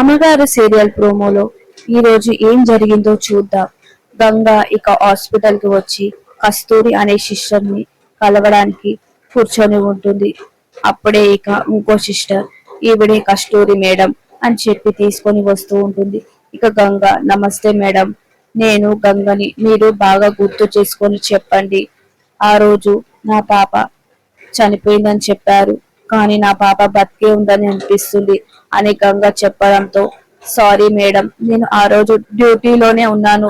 మామగారు సీరియల్ ప్రోమోలో ఈ రోజు ఏం జరిగిందో చూద్దాం. గంగా ఇక హాస్పిటల్కి వచ్చి కస్తూరి అనే సిస్టర్ని కలవడానికి కూర్చొని ఉంటుంది. అప్పుడే ఇక ఇంకో సిస్టర్ ఈవిడే కస్తూరి మేడం అని చెప్పి తీసుకొని వస్తూ ఉంటుంది. ఇక గంగ నమస్తే మేడం నేను గంగని మీరు బాగా గుర్తు చేసుకొని చెప్పండి. ఆ రోజు నా పాప చనిపోయిందని చెప్పారు. కానీ నా పాప బతికే ఉందని అనిపిస్తుంది అని గంగ చెప్పడంతో సారీ మేడం నేను ఆ రోజు డ్యూటీలోనే ఉన్నాను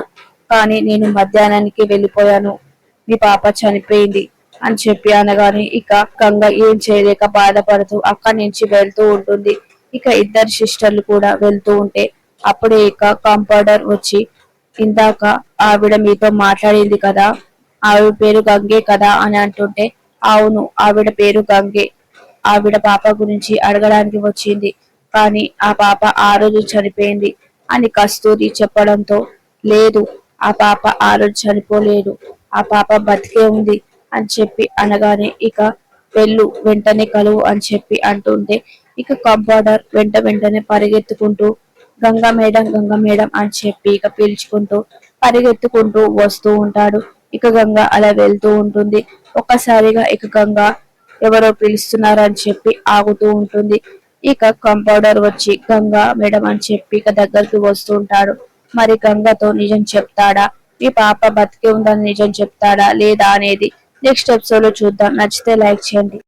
కానీ నేను మధ్యాహ్నానికి వెళ్ళిపోయాను. మీ పాప చనిపోయింది అని చెప్పి అనగానే ఇక గంగ ఏం చేయలేక బాధపడుతూ అక్కడి నుంచి వెళ్తూ ఉంటుంది. ఇక ఇద్దరు సిస్టర్లు కూడా వెళ్తూ ఉంటే అప్పుడే ఇక కాంపౌండర్ వచ్చి ఇందాక ఆవిడ మీతో మాట్లాడింది కదా ఆవిడ పేరు గంగే కదా అని అంటుంటే అవును ఆవిడ పేరు గంగే. ఆవిడ పాప గురించి అడగడానికి వచ్చింది. కానీ ఆ పాప ఆ రోజు చనిపోయింది అని కస్తూరి చెప్పడంతో లేదు ఆ పాప ఆ రోజు చనిపోలేదు. ఆ పాప బతికే ఉంది అని చెప్పి అనగానే ఇక వెళ్ళు వెంటనే కలువు అని చెప్పి అంటుంటే ఇక కంపౌండర్ వెంట వెంటనే పరిగెత్తుకుంటూ గంగా మేడం గంగా మేడం అని చెప్పి ఇక పీల్చుకుంటూ పరిగెత్తుకుంటూ వస్తూ ఉంటాడు. ఇక గంగ అలా వెళ్తూ ఉంటుంది. ఒక్కసారిగా ఇక గంగ ఎవరో పిలుస్తున్నారు అని చెప్పి ఆగుతూ ఉంటుంది. ఇక కంపౌండర్ వచ్చి గంగా మేడం అని చెప్పి ఇక దగ్గరికి వస్తూ ఉంటాడు. మరి గంగతో నిజం చెప్తాడా? ఈ పాప బతికే ఉందని నిజం చెప్తాడా లేదా? అనేది నెక్స్ట్ ఎపిసోడ్లో చూద్దాం. నచ్చితే లైక్ చేయండి.